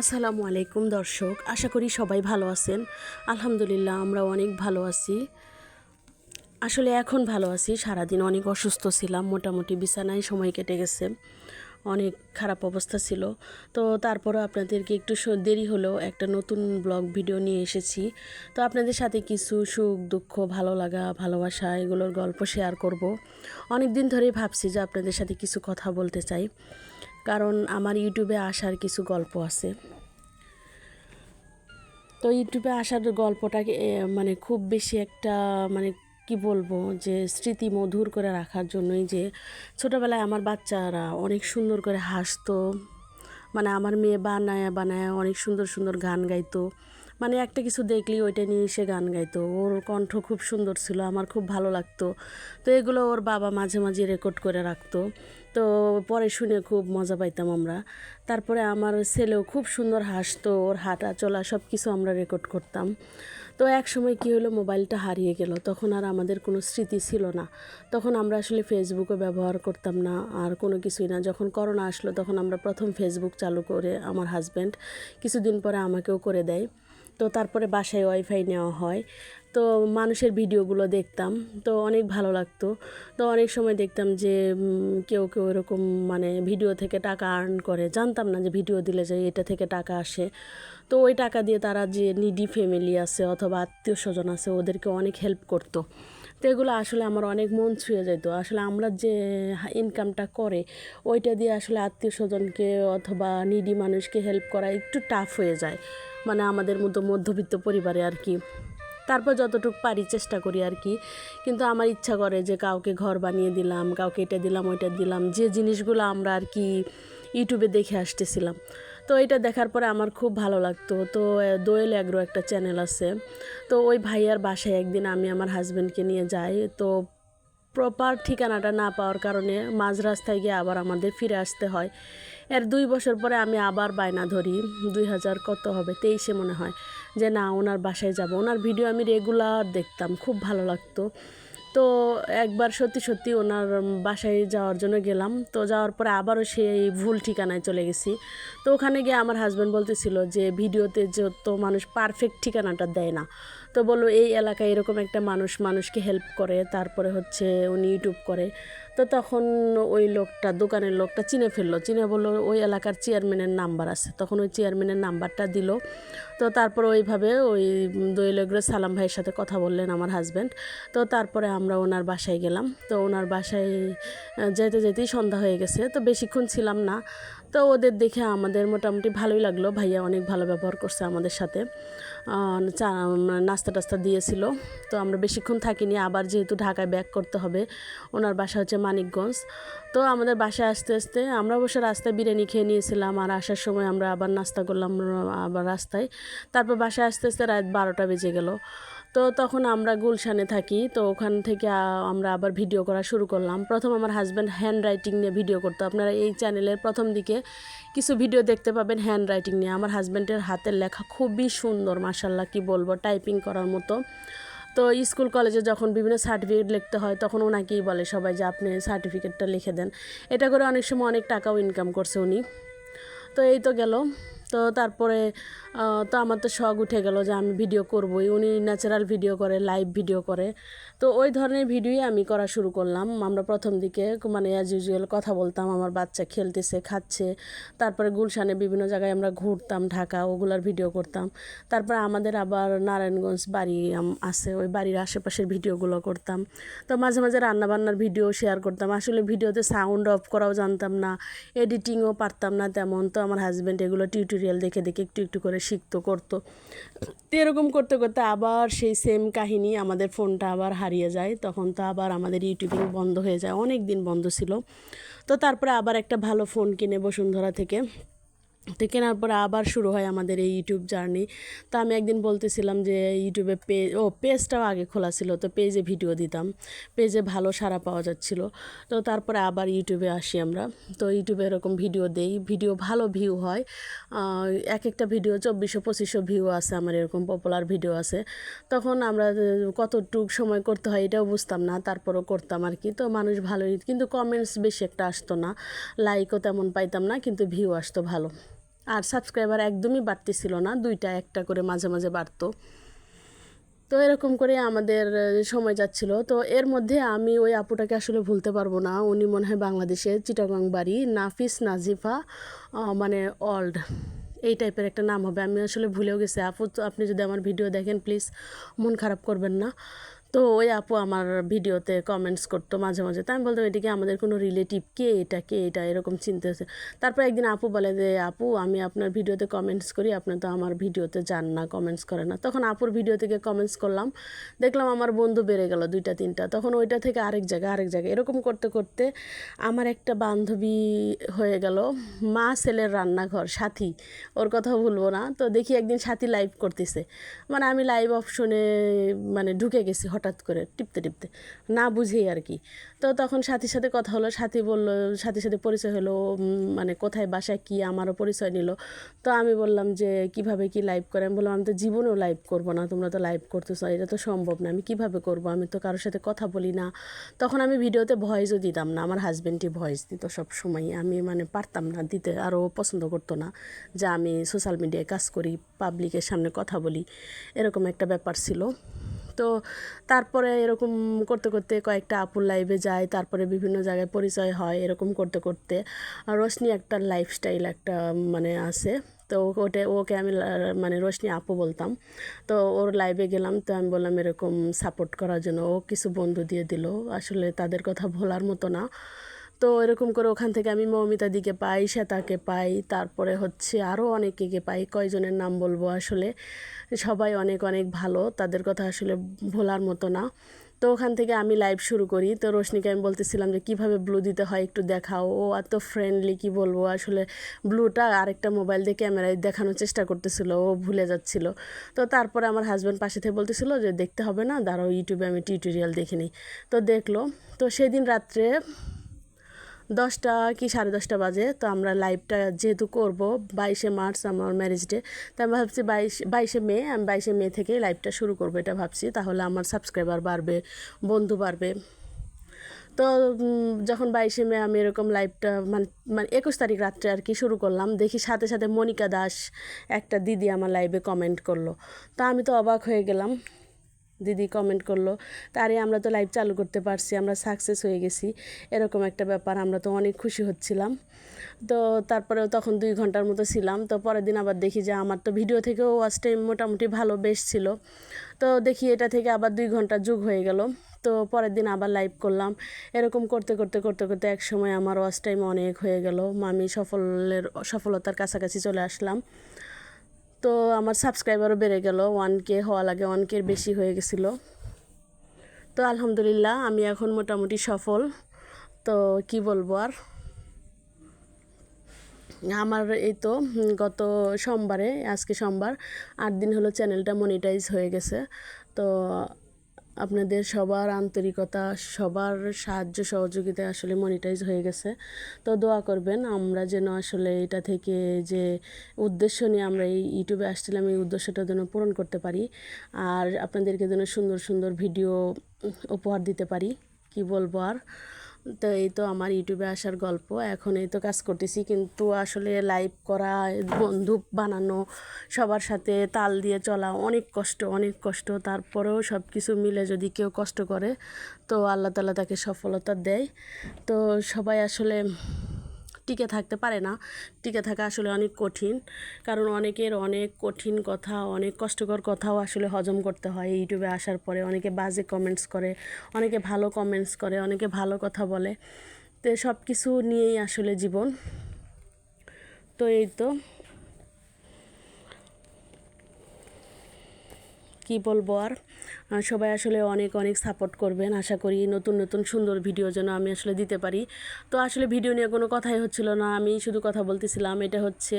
আসসালামু আলাইকুম দর্শক, আশা করি সবাই ভালো আছেন। আলহামদুলিল্লাহ আমরা অনেক ভালো আছি। আসলে এখন ভালো আছি, সারাদিন অনেক অসুস্থ ছিলাম, মোটামুটি বিছানায় সময় কেটে গেছে। অনেক খারাপ অবস্থা ছিল। তো তারপরও আপনাদেরকে একটু দেরি হলেও একটা নতুন ব্লগ ভিডিও নিয়ে এসেছি। তো আপনাদের সাথে কিছু সুখ, দুঃখ, ভালো লাগা, ভালোবাসা, এগুলোর গল্প শেয়ার করব। অনেক দিন ধরেই ভাবছি যে আপনাদের সাথে কিছু কথা বলতে চাই। কারণ আমার ইউটিউবে আসার কিছু গল্প আছে। তো ইউটিউবে আসার গল্পটাকে মানে খুব বেশি একটা মানে কি বলব, যে স্মৃতি মধুর করে রাখার জন্যই যে ছোটোবেলায় আমার বাচ্চারা অনেক সুন্দর করে হাসতো। মানে আমার মেয়ে বানায় বানায় অনেক সুন্দর সুন্দর গান গাইতো। মানে একটা কিছু দেখলেই ওইটা নিয়ে এসে গান গাইতো। ওর কণ্ঠ খুব সুন্দর ছিল, আমার খুব ভালো লাগতো। তো এগুলো ওর বাবা মাঝে মাঝে রেকর্ড করে রাখতো। তো পরে শুনে খুব মজা পাইতাম আমরা। তারপরে আমার ছেলেও খুব সুন্দর হাসতো, ওর হাঁটা চলা সব কিছু আমরা রেকর্ড করতাম। তো এক সময় কী হলো, মোবাইলটা হারিয়ে গেল। তখন আর আমাদের কোনো স্মৃতি ছিল না। তখন আমরা আসলে ফেসবুকও ব্যবহার করতাম না, আর কোনো কিছুই না। যখন করোনা আসলো, তখন আমরা প্রথম ফেসবুক চালু করে আমার হাজব্যান্ড কিছুদিন পরে আমাকেও করে দেয়। তো তারপরে বাসায় ওয়াইফাই নেওয়া হয়। তো মানুষের ভিডিওগুলো দেখতাম, তো অনেক ভালো লাগতো। তো অনেক সময় দেখতাম যে কেউ কেউ এরকম মানে ভিডিও থেকে টাকা আর্ন করে। জানতাম না যে ভিডিও দিলে যে এটা থেকে টাকা আসে। তো ওই টাকা দিয়ে তারা যে নিডি ফ্যামিলি আছে অথবা আত্মীয় স্বজন আছে, ওদেরকে অনেক হেল্প করতো। তো এগুলো আসলে আমার অনেক মন ছুঁয়ে যেত আসলে আমরা যে ইনকামটা করে, ওইটা দিয়ে আসলে আত্মীয় স্বজনকে অথবা নিডি মানুষকে হেল্প করা একটু টাফ হয়ে যায়। মানে আমাদের মতো মধ্যবিত্ত পরিবারে আর কি। তারপর যতটুকু পারি চেষ্টা করি আর কি। কিন্তু আমার ইচ্ছা করে যে কাউকে ঘর বানিয়ে দিলাম, কাউকে এটা দিলাম, ওইটা দিলাম, যে জিনিসগুলো আমরা আর কি ইউটিউবে দেখে আসতেছিলাম। তো এটা দেখার পরে আমার খুব ভালো লাগতো। তো দোয়েল অ্যাগ্রো একটা চ্যানেল আছে। তো ওই ভাইয়ার বাসায় একদিন আমি আমার হাজব্যান্ডকে নিয়ে যাই। তো প্রপার ঠিকানাটা না পাওয়ার কারণে মাঝ রাস্তায় গিয়ে আবার আমাদের ফিরে আসতে হয়। এর দুই বছর পরে আমি আবার বায়না ধরি, দুই হাজার কত হবে তেইশে মনে হয়, যে না, ওনার বাসায় যাব। ওনার ভিডিও আমি রেগুলার দেখতাম, খুব ভালো লাগতো। তো একবার সত্যি সত্যি ওনার বাসায় যাওয়ার জন্য গেলাম, তো যাওয়ার পরে আবারও সেই ভুল ঠিকানায় চলে গেছি। তো ওখানে গিয়ে আমার হাজব্যান্ড বলতেছিল যে, ভিডিওতে যত মানুষ পারফেক্ট ঠিকানাটা দেয় না। তো বলল, এই এলাকায় এরকম একটা মানুষ, মানুষকে হেল্প করে, তারপরে হচ্ছে উনি ইউটিউব করে। তো তখন ওই লোকটা, দোকানের লোকটা চিনে ফেলল। চিনে বলল, ওই এলাকার চেয়ারম্যানের নাম্বার আছে। তখন ওই চেয়ারম্যানের নাম্বারটা দিল। তো তারপর ওইভাবে ওই দৈলগ্র সালাম ভাইয়ের সাথে কথা বললেন আমার হাজব্যান্ড তো তারপরে আমরা ওনার বাসায় গেলাম। তো ওনার বাসায় যেতে যেতেই সন্ধ্যা হয়ে গেছে। তো বেশিক্ষণ ছিলাম না। তো ওদের দেখে আমাদের মোটামুটি ভালোই লাগল। ভাইয়া অনেক ভালো ব্যবহার করছে আমাদের সাথে। চা মানে নাস্তা টাস্তা দিয়েছিল। তো আমরা বেশিক্ষণ থাকিনি। আবার যেহেতু ঢাকায় ব্যাক করতে হবে, ওনার বাসা হচ্ছে মানিকগঞ্জ। তো আমাদের বাসায় আসতে আসতে আমরা অবশ্য রাস্তায় বিরিয়ানি খেয়ে নিয়েছিলাম আর আসার সময় আমরা আবার নাস্তা করলাম, আবার রাস্তায়। তারপর বাসায় আসতে আসতে রাত বারোটা বেজে গেল। তো তখন আমরা গুলশানে থাকি, তো ওখান থেকে আমরা আবার ভিডিও করা শুরু করলাম। প্রথম আমার হাজব্যান্ড হ্যান্ড রাইটিং নিয়ে ভিডিও করতো। আপনারা এই চ্যানেলের প্রথম দিকে কিছু ভিডিও দেখতে পাবেন হ্যান্ড রাইটিং নিয়ে। আমার হাজব্যান্ডের হাতের লেখা খুবই সুন্দর মাসাল্লাহ কি বলব টাইপিং করার মতো। তো স্কুল কলেজে যখন বিভিন্ন সার্টিফিকেট লিখতে হয়, তখন ওনাকেই বলে সবাই যে, আপনি সার্টিফিকেটটা লিখে দেন। এটা করে অনেক সময় অনেক টাকাও ইনকাম করছে উনি। তো এই তো গেল। তো তারপরে তো আমার তো শখ উঠে গেল যে আমি ভিডিও করবই। উনি ন্যাচারাল ভিডিও করে লাইভ ভিডিও করে। তো ওই ধরনের ভিডিওই আমি করা শুরু করলাম। আমরা প্রথম দিকে মানে অ্যাজ ইউজুয়াল কথা বলতাম, আমার বাচ্চা খেলতেছে, খাচ্ছে। তারপরে গুলশানে বিভিন্ন জায়গায় আমরা ঘুরতাম, ঢাকা, ওগুলার ভিডিও করতাম। তারপরে আমাদের আবার নারায়ণগঞ্জ বাড়ি আছে। ওই বাড়ির আশেপাশের ভিডিওগুলো করতাম। তো মাঝে মাঝে রান্নাবান্নার ভিডিও শেয়ার করতাম। আসলে ভিডিওতে সাউন্ড অফ করাও জানতাম না এডিটিংও পারতাম না তেমন। তো আমার হাজব্যান্ড এগুলো টিউটোরিয়াল দেখে দেখে একটু একটু করে শিখতো, করতো। এরকম করতে করতে আবার সেই সেম কাহিনী আমাদের ফোনটা আবার হারিয়ে যায়। তখন তো আবার আমাদের ইউটিউবিং বন্ধ হয়ে যায় অনেক দিন বন্ধ ছিল। তো তারপরে আবার একটা ভালো ফোন কিনে বসুন্ধরা থেকে। তো কেনার পরে আবার শুরু হয় আমাদের এই ইউটিউব জার্নি তো আমি একদিন বলতেছিলাম যে ইউটিউবে পেজ ও পেজটাও আগে খোলা ছিল, তো পেজে ভিডিও দিতাম। পেজে ভালো সাড়া পাওয়া যাচ্ছিল। তো তারপরে আবার ইউটিউবে আসি আমরা। তো ইউটিউবে এরকম ভিডিও দেই। ভিডিও ভালো ভিউ হয়। এক একটা ভিডিও চব্বিশশো, পঁচিশশো ভিউ আছে আমার এরকম পপুলার ভিডিও আছে। তখন আমরা কতটুক সময় করতে হয় এটাও বুঝতাম না, তারপরও করতাম আর কি। তো মানুষ ভালোই, কিন্তু কমেন্টস বেশি একটা আসতো না। লাইকও তেমন পাইতাম না, কিন্তু ভিউ আসতো ভালো। আর সাবস্ক্রাইবার একদমই বাড়তেছিল না, দুইটা একটা করে মাঝে মাঝে বাড়তো। তো এরকম করে আমাদের সময় যাচ্ছিল। তো এর মধ্যে আমি ওই আপুটাকে আসলে ভুলতে পারব না। উনি মনে হয় বাংলাদেশের চিটাগাং বাড়ি, নাফিস নাজিফা মানে অল্ড এই টাইপের একটা নাম হবে। আমি আসলে ভুলেও গেছি। আপু, তো আপনি যদি আমার ভিডিও দেখেন প্লিজ মন খারাপ করবেন না। তো ওই আপু আমার ভিডিওতে কমেন্টস করতো মাঝে মাঝে। তো আমি বলতাম, এটিকে আমাদের কোনো রিলেটিভ কে? এটা কে? এটা এরকম চিনতে হচ্ছে। তারপর একদিন আপু বলে যে, আপু, আমি আপনার ভিডিওতে কমেন্টস করি, আপনি তো আমার ভিডিওতে যান না কমেন্টস করে না। তখন আপুর ভিডিও থেকে কমেন্টস করলাম। দেখলাম আমার বন্ধু বেড়ে গেল দুইটা, তিনটা। তখন ওইটা থেকে আরেক জায়গায় আরেক জায়গায় এরকম করতে করতে আমার একটা বান্ধবী হয়ে গেল, মা ছেলের রান্নাঘর, সাথী। ওর কথা ভুলবো না। তো দেখি একদিন সাথী লাইভ করতেছে। মানে আমি লাইভ অপশনে মানে ঢুকে গেছি হঠাৎ করে টিপতে টিপতে, না বুঝেই আর কি। তো তখন সাথীর সাথে কথা হলো, সাথী বলল, সাথীর সাথে পরিচয় হলো মানে কোথায়, বাসায় কি, আমারও পরিচয় নিল। তো আমি বললাম যে, কীভাবে কি লাইভ করে? আমি বললাম, আমি তো জীবনেও লাইভ করব না, তোমরা তো লাইভ করতেছো এটা তো সম্ভব না, আমি কীভাবে করব? আমি তো কারোর সাথে কথা বলি না। তখন আমি ভিডিওতে ভয়েসও দিতাম না, আমার হাজব্যান্ডই ভয়েস দিত সব সময় আমি মানে পারতাম না দিতে, আরও পছন্দ করতো না যে আমি সোশ্যাল মিডিয়ায় কাজ করি পাবলিকের সামনে কথা বলি, এরকম একটা ব্যাপার ছিল। তো তারপরে এরকম করতে করতে কয়েকটা আপুর লাইভে যায়, তারপরে বিভিন্ন জায়গায় পরিচয় হয়, এরকম করতে করতে। রোশনি একটা লাইফস্টাইল একটা মানে আছে। তো ওটা, ওকে আমি মানে রোশনি আপু বলতাম। তো ওর লাইভে গেলাম, তো আমি বললাম এরকম সাপোর্ট করার জন্য। ও কিছু বন্ধু দিয়ে দিল। আসলে তাদের কথা ভোলার মতো না। তো এরকম করে ওখান থেকে আমি মৌমিতা দিকে পাই, শ্বেতাকে পাই, তারপরে হচ্ছে আরও অনেকে পাই। কয়জনের নাম বলব আসলে? সবাই অনেক অনেক ভালো, তাদের কথা আসলে ভোলার মতো না। তো ওখান থেকে আমি লাইভ শুরু করি। তো রোশনিকে আমি বলতেছিলাম যে, কীভাবে ব্লু দিতে হয় একটু দেখাও। ও এত ফ্রেন্ডলি কি বলব? আসলে ব্লুটা আরেকটা মোবাইল দিয়ে ক্যামেরায় দেখানোর চেষ্টা করতেছিল, ও ভুলে যাচ্ছিল। তো তারপরে আমার হাজব্যান্ড পাশে থেকে বলতেছিল যে, দেখতে হবে না, দাঁড়াও ইউটিউবে আমি টিউটোরিয়াল দেখে নিই। তো দেখল। তো সেদিন রাত্রে দশটা কি সাড়ে দশটা বাজে, তো আমরা লাইভটা যেহেতু করব বাইশে মার্চ আমার ম্যারেজ ডে তো আমি ভাবছি বাইশ, বাইশে মে, আমি বাইশে মে থেকেই লাইভটা শুরু করব এটা ভাবছি, তাহলে আমার সাবস্ক্রাইবার বাড়বে, বন্ধু বাড়বে। তো যখন বাইশে মে আমি এরকম লাইভটা মানে মানে একুশ তারিখ রাত্রে আর কি শুরু করলাম, দেখি সাথে সাথে মনিকা দাস একটা দিদি আমার লাইভে কমেন্ট করল। তা আমি তো অবাক হয়ে গেলাম দিদি কমেন্ট করল, তারে আমরা তো লাইভ চালু করতে পারছি, আমরা সাকসেস হয়ে গেছি। এরকম একটা ব্যাপার, আমরা তো অনেক খুশি হচ্ছিলাম। তো তারপরেও তখন দুই ঘণ্টার মতো ছিলাম, তো পরের দিন আবার দেখি যে আমার তো ভিডিও থেকেও ওয়াচ টাইম মোটামুটি ভালো বেশ ছিল। তো দেখি এটা থেকে আবার দুই ঘণ্টা যুগ হয়ে গেল, তো পরের দিন আবার লাইভ করলাম। এরকম করতে করতে করতে করতে এক সময় আমার ওয়াচ টাইম অনেক হয়ে গেল। আমি সফলের, সফলতার কাছাকাছি চলে আসলাম। তো আমার সাবস্ক্রাইবারও বেড়ে গেল। ওয়ান কে হওয়া লাগে ওয়ান কে বেশি হয়ে গেছিল। তো আলহামদুলিল্লাহ, আমি এখন মোটামুটি সফল। তো কি বলব আর? আমার এই তো গত সোমবারে, আজকে সোমবার, আট দিন হলো চ্যানেলটা মনিটাইজ হয়ে গেছে। তো আপনাদের সবার আন্তরিকতা, সবার সাহায্য সহযোগিতা আসলে মনিটাইজ হয়ে গেছে। তো দোয়া করবেন, আমরা যেন আসলে এটা থেকে যে উদ্দেশ্য নিয়ে আমরা এই ইউটিউবে আসছিলাম, এই উদ্দেশ্যটা যেন পূরণ করতে পারি। আর আপনাদেরকে যেন সুন্দর সুন্দর ভিডিও উপহার দিতে পারি, কি বলব আর? তো এই তো আমার ইউটিউবে আসার গল্প, এখন এই তো কাজ করতেছি। কিন্তু আসলে লাইভ করা, বন্ধু বানানো, সবার সাথে তাল দিয়ে চলা, অনেক কষ্ট অনেক কষ্ট। তারপরেও সব কিছু মিলে যদি কেউ কষ্ট করে, তো আল্লাহ তালা তাকে সফলতা দেয়। তো সবাই আসলে টিকে থাকতে পারে না। টিকে থাকা আসলে অনেক কঠিন, কারণ অনেকের অনেক কঠিন কথা, অনেক কষ্টকর কথাও আসলে হজম করতে হয় ইউটিউবে আসার পরে। অনেকে বাজে কমেন্টস করে, অনেকে ভালো কমেন্টস করে, অনেকে ভালো কথা বলে। তো সব কিছু নিয়েই আসলে জীবন। তো এই তো। কি বলব আর? সবাই আসলে অনেক অনেক সাপোর্ট করবেন। আশা করি নতুন নতুন সুন্দর ভিডিও যেন আমি আসলে দিতে পারি। তো আসলে ভিডিও নিয়ে কোনো কথাই হচ্ছিল না। আমি শুধু কথা বলতেছিলাম, এটা হচ্ছে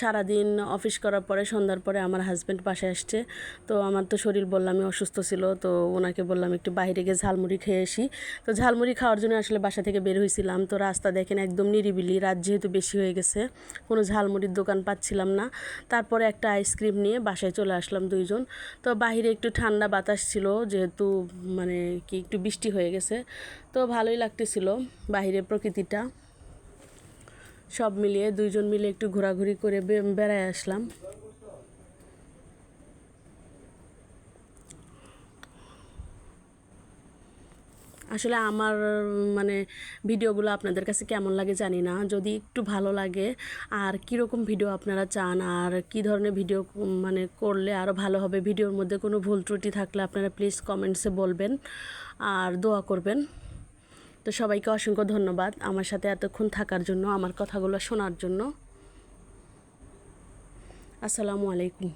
সারাদিন অফিস করার পরে, সন্ধ্যার পরে আমার হাজব্যান্ড বাসায় আসছে। তো আমার তো শরীর বললামই অসুস্থ ছিল। তো ওনাকে বললাম, একটু বাইরে গিয়ে ঝালমুড়ি খেয়ে আসি। তো ঝালমুড়ি খাওয়ার জন্য আসলে বাসা থেকে বের হয়েছিলাম তো রাস্তা দেখেন একদম নিরিবিলি, রাত যেহেতু বেশি হয়ে গেছে, কোনো ঝালমুড়ির দোকান পাচ্ছিলাম না। তারপরে একটা আইসক্রিম নিয়ে বাসায় চলে আসলাম দুইজন। তো বাইরে একটু ঠান্ডা বাতাস ছিল, যেহেতু মানে কি একটু বৃষ্টি হয়ে গেছে, তো ভালোই লাগতেছিল বাহিরে প্রকৃতিটা। সব মিলিয়ে দুইজন মিলে একটু ঘোরাঘুরি করে বেড়ায় আসলাম। আসলে আমার মানে ভিডিওগুলো আপনাদের কাছে কেমন লাগে জানি না। যদি একটু ভালো লাগে, আর কীরকম ভিডিও আপনারা চান, আর কী ধরনের ভিডিও মানে করলে আরও ভালো হবে, ভিডিওর মধ্যে কোনো ভুল ত্রুটি থাকলে আপনারা প্লিজ কমেন্টসে বলবেন, আর দোয়া করবেন। তো সবাইকে অসংখ্য ধন্যবাদ আমার সাথে এতক্ষণ থাকার জন্য, আমার কথাগুলো শোনার জন্য। আসসালামু আলাইকুম।